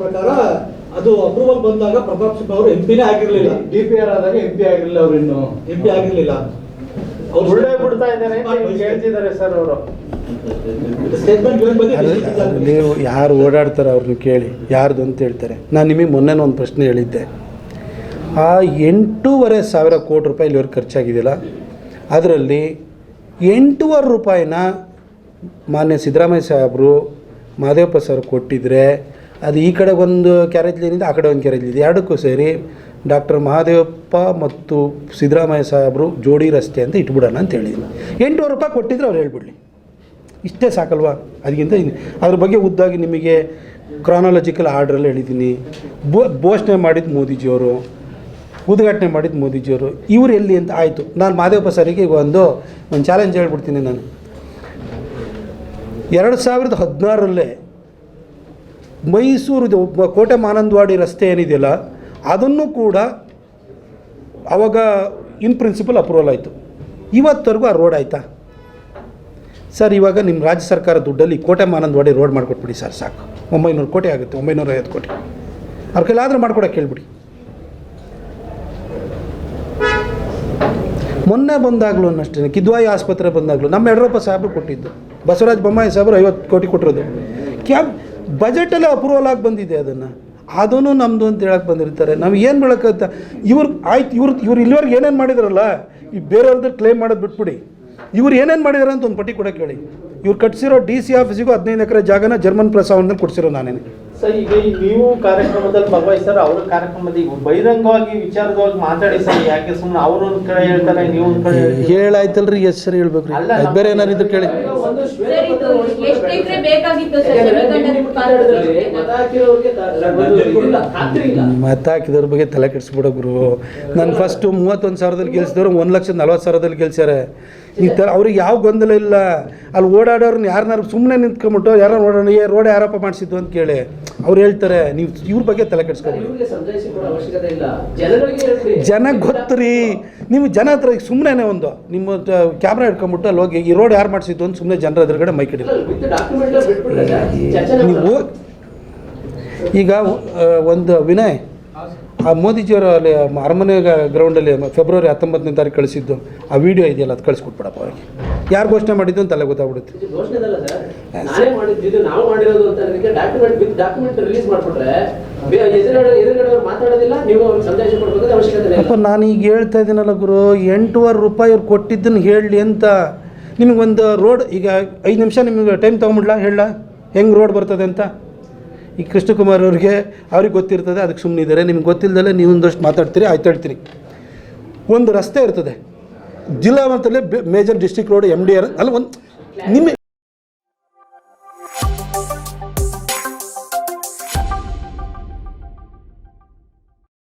ಪ್ರಕಾರ ಅದು ಅಪ್ರೂವಲ್ ಬಂದಾಗ ಪ್ರತಾಪ್ ಸಿಂಹ ಅವರು ಎಂಪಿನೇ ಆಗಿರ್ಲಿಲ್ಲ. ಡಿ ಪಿ ಆರ್ ಆದಾಗ ಎಂಪಿ ಆಗಿರಲಿಲ್ಲ ಅವ್ರು ಇನ್ನು. ಎಂಪಿ ಆಗಿರ್ಲಿಲ್ಲ. ನೀವು ಬಿಡ್ತಾ ಇದ್ದಾರೆ ಅಂತ ನಿಮ್ಗೆ ಹೇಳ್ತಿದ್ದಾರೆ ಸರ್ ಅವರು. ಸ್ಟೇಟ್ಮೆಂಟ್ ಯಾರು ಓಡಾಡ್ತಾರೆ ಅವ್ರನ್ನ ಕೇಳಿ ಯಾರ್ದು ಅಂತ ಹೇಳ್ತಾರೆ. ನಾನು ನಿಮಗೆ ಮೊನ್ನೆ ಒಂದು ಪ್ರಶ್ನೆ ಹೇಳಿದ್ದೆ. ಆ ಎಂಟೂವರೆ ಸಾವಿರ ಕೋಟಿ ರೂಪಾಯಿ ಇಲ್ಲಿವರೆಗೆ ಖರ್ಚಾಗಿದೆಯಲ್ಲ? ಅದರಲ್ಲಿ ಎಂಟೂವರೆ ರೂಪಾಯಿನ ಮಾನ್ಯ ಸಿದ್ದರಾಮಯ್ಯ ಸಾಹೇಬರು ಮಾದೇವಪ್ಪ ಸರ್ ಕೊಟ್ಟಿದ್ರೆ ಅದು ಈ ಕಡೆ ಒಂದು ಕ್ಯಾರೇಜ್ ಇದೆ ಆ ಕಡೆ ಒಂದು ಕ್ಯಾರೇಜ್ ಇದೆ. ಎರಡಕ್ಕೂ ಸೇರಿ ಡಾಕ್ಟರ್ ಮಹಾದೇವಪ್ಪ ಮತ್ತು ಸಿದ್ದರಾಮಯ್ಯ ಸಾಹೇಬರು ಜೋಡಿ ರಸ್ತೆ ಅಂತ ಇಟ್ಬಿಡೋಣ ಅಂತ ಹೇಳಿದ್ದೀನಿ ಎಂಟುವರೆ ರೂಪಾಯಿ ಕೊಟ್ಟಿದ್ರೆ ಅವ್ರು ಹೇಳ್ಬಿಡ್ಲಿ. ಇಷ್ಟೇ ಸಾಕಲ್ವಾ? ಅದಕ್ಕಿಂತ ಅದ್ರ ಬಗ್ಗೆ ಉದ್ದಾಗಿ ನಿಮಗೆ ಕ್ರಾನಾಲಜಿಕಲ್ ಆರ್ಡ್ರಲ್ಲಿ ಹೇಳಿದ್ದೀನಿ. ಬೋ ಘೋಷಣೆ ಮಾಡಿದ್ದು ಮೋದಿಜಿಯವರು, ಉದ್ಘಾಟನೆ ಮಾಡಿದ್ದು ಮೋದಿಜಿಯವರು, ಇವರು ಎಲ್ಲಿ ಅಂತ ಆಯಿತು. ನಾನು ಮಾದೇವಪ್ಪ ಸರಿಗೆ ಒಂದು ಒಂದು ಚಾಲೆಂಜ್ ಹೇಳ್ಬಿಡ್ತೀನಿ ನಾನು. ಎರಡು ಸಾವಿರದ ಹದಿನಾರರಲ್ಲೇ ಮೈಸೂರು ಕೋಟೆ ಮಾನಂದವಾಡಿ ರಸ್ತೆ ಏನಿದೆಯಲ್ಲ, ಅದನ್ನು ಕೂಡ ಅವಾಗ ಇನ್ ಪ್ರಿನ್ಸಿಪಲ್ ಅಪ್ರೂವಲ್ ಆಯಿತು. ಇವತ್ತವರೆಗೂ ಆ ರೋಡ್ ಆಯಿತಾ? ಸರ್, ಇವಾಗ ನಿಮ್ಮ ರಾಜ್ಯ ಸರ್ಕಾರ ದುಡ್ಡಲ್ಲಿ ಕೋಟೆ ಮಾನಂದವಾಡಿ ರೋಡ್ ಮಾಡಿಕೊಟ್ಬಿಡಿ ಸರ್, ಸಾಕು. ಒಂಬೈನೂರು ಕೋಟಿ ಆಗುತ್ತೆ ಒಂಬೈನೂರ ಐವತ್ತು ಕೋಟಿ. ಅವ್ರ ಕೈಲಾದರೂ ಮಾಡ್ಕೊಡಕ್ಕೆ ಹೇಳ್ಬಿಡಿ ಮೊನ್ನೆ ಬಂದಾಗಲೂ ಅನ್ನಷ್ಟೇ ಕಿದ್ವಾಯಿ ಆಸ್ಪತ್ರೆ ಬಂದಾಗಲೂ, ನಮ್ಮ ಯಡಿಯೂರಪ್ಪ ಸಾಹೇಬರು ಕೊಟ್ಟಿದ್ದು. ಬಸವರಾಜ ಬೊಮ್ಮಾಯಿ ಸಾಹೇಬರು ಐವತ್ತು ಕೋಟಿ ಕೊಟ್ಟಿರೋದು. ಕ್ಯಾಬ್ ಬಜೆಟಲ್ಲಿ ಅಪ್ರೂವಲ್ ಆಗಿ ಬಂದಿದೆ ಅದನ್ನು. ಅದನ್ನು ನಮ್ಮದು ಅಂತ ಹೇಳಕ್ಕೆ ಬಂದಿರ್ತಾರೆ. ನಾವು ಏನು ಹೇಳಕ್ಕಂತ ಇವ್ರು ಆಯ್ತು, ಇವ್ರು ಇವ್ರು ಇಲ್ಲಿವರೆಗೆ ಏನೇನು ಮಾಡಿದಾರಲ್ಲ, ಈ ಬೇರೆಯವ್ರದ್ದು ಕ್ಲೇಮ್ ಮಾಡೋದು ಬಿಟ್ಬಿಡಿ. ಇವ್ರು ಏನೇನು ಮಾಡಿದಾರೆ ಅಂತ ಒಂದು ಪಟ್ಟಿ ಕೊಡೋಕೆ ಹೇಳಿ. ಇವ್ರು ಕಟ್ಸಿರೋ ಡಿ ಸಿ ಆಫೀಸಿಗೂ ಹದಿನೈದು ಎಕರೆ ಜಾಗನ ಜರ್ಮನ್ ಪ್ರಸಾವನ್ನ ಕೊಡ್ಸಿರೋ ನಾನೇನೆ. ಸರ್ ಈಗ ನೀವು ಕಾರ್ಯಕ್ರಮದಲ್ಲಿ ಭಾಗವಹಿಸ್ತಾರೆ ಅವ್ರ ಕಾರ್ಯಕ್ರಮದಲ್ಲಿ ಈಗ ಬಹಿರಂಗವಾಗಿ ವಿಚಾರದವಾಗಿ ಮಾತಾಡಿ ಸರ್ ಯಾಕೆ ಸುಮ್ಮನೆ ಅವ್ರ ಒಂದ್ ಕಡೆ ಹೇಳ್ತಾರೆ ನೀವು ಒಂದ್ ಕಡೆ. ಹೇಳಾಯ್ತಲ್ರಿ ಹೆಸರು ಸರಿ ಹೇಳ್ಬೇಕು ರೀ. ಅಲ್ಲ, ಅದು ಬೇರೆ ಏನಾರು ಇದ್ರೆ ಕೇಳಿ. ಮತ ಹಾಕಿದವ್ರ ಬಗ್ಗೆ ತಲೆ ಕೆಡಿಸ್ಬಿಡೋ ಗುರು. ನಾನು ಫಸ್ಟ್ ಮೂವತ್ತೊಂದು ಸಾವಿರದಲ್ಲಿ ಗೆಲ್ಸಿದವ್ರು ಒಂದು ಲಕ್ಷದ ನಲ್ವತ್ತು ಸಾವಿರದಲ್ಲಿ ಗೆಲ್ಸ್ಯಾರೆ. ಈ ಥರ ಅವ್ರಿಗೆ ಯಾವ ಗೊಂದಲ ಇಲ್ಲ. ಅಲ್ಲಿ ಓಡಾಡೋರ್ನ ಯಾರನ್ನಾರು ಸುಮ್ಮನೆ ನಿಂತ್ಕೊಂಬಿಟ್ಟು ಯಾರು ಓಡಾಡ ಏ ರೋಡ್ ಯಾರಪ್ಪ ಮಾಡಿಸಿದ್ದು ಅಂತ ಕೇಳಿ ಅವ್ರು ಹೇಳ್ತಾರೆ ನೀವು ಇವ್ರ ಬಗ್ಗೆ ತಲೆ ಕೆಡಿಸ್ಕೊಬಿಡಿ. ಇವ್ರಿಗೆ ಸಮಜಾಯಿಸಿ ಕೊಡೋ ಅವಶ್ಯಕತೆ ಇಲ್ಲ. ಜನಗಳಿಗೆ ಹೇಳ್ರಿ. ಜನ ಗೊತ್ತು ರೀ. ನೀವು ಜನ ಹತ್ರ ಈಗ ಸುಮ್ಮನೆ ಒಂದು ನಿಮ್ಮ ಕ್ಯಾಮ್ರಾ ಹಿಡ್ಕೊಂಬಿಟ್ಟು ಅಲ್ಲಿ ಹೋಗಿ ಈ ರೋಡ್ ಯಾರು ಮಾಡಿಸಿದ್ದು? ಅಂತ ಸುಮ್ಮನೆ ಜನರ ಎದುರುಗಡೆ ಮೈಕ್ ಹಿಡಿದು ನೀವು ಈಗ ಒಂದು ವಿನಯ್ ಆ ಮೋದಿಜಿಯವರು ಅಲ್ಲಿ ಅರಮನೆ ಗ್ರೌಂಡಲ್ಲಿ ಫೆಬ್ರವರಿ ಹತ್ತೊಂಬತ್ತನೇ ತಾರೀಕು ಕಳಿಸಿದ್ದು ಆ ವಿಡಿಯೋ ಇದೆಯಲ್ಲ ಅದು ಕಳಿಸ್ಕೊಟ್ಬಿಡಪ್ಪ ಅವ್ರಿಗೆ. ಯಾರು ಘೋಷಣೆ ಮಾಡಿದ್ದು ಅಂತ ಅಲ್ಲೇ ಗೊತ್ತಾಗ್ಬಿಡುತ್ತೆ. ಅಪ್ಪ ನಾನು ಈಗ ಹೇಳ್ತಾ ಇದ್ದೀನಲ್ಲ ಗುರು ಎಂಟೂವರೆ ರೂಪಾಯಿ ಅವ್ರು ಕೊಟ್ಟಿದ್ದನ್ನು ಹೇಳಲಿ ಅಂತ ನಿಮಗೊಂದು ರೋಡ್ ಈಗ ಐದು ನಿಮಿಷ ನಿಮಗೆ ಟೈಮ್ ತೊಗೊಂಬಿಡ್ಲಾ ಹೇಳ ಹೆಂಗೆ ರೋಡ್ ಬರ್ತದೆ ಅಂತ? ಈ ಕೃಷ್ಣಕುಮಾರ್ ಅವ್ರಿಗೆ ಅವ್ರಿಗೆ ಗೊತ್ತಿರ್ತದೆ, ಅದಕ್ಕೆ ಸುಮ್ಮನೆ ಇದ್ದಾರೆ. ನಿಮ್ಗೆ ಗೊತ್ತಿಲ್ಲದಲ್ಲೇ ನೀವು ಒಂದಷ್ಟು ಮಾತಾಡ್ತೀರಿ ಆಯ್ತು ಹೇಳ್ತೀನಿ ಒಂದು ರಸ್ತೆ ಇರ್ತದೆ. ಜಿಲ್ಲಾ ಮಟ್ಟದಲ್ಲಿ major district road M D R ಅಲ್ಲ ಒಂದು ನಿಮ್ಮ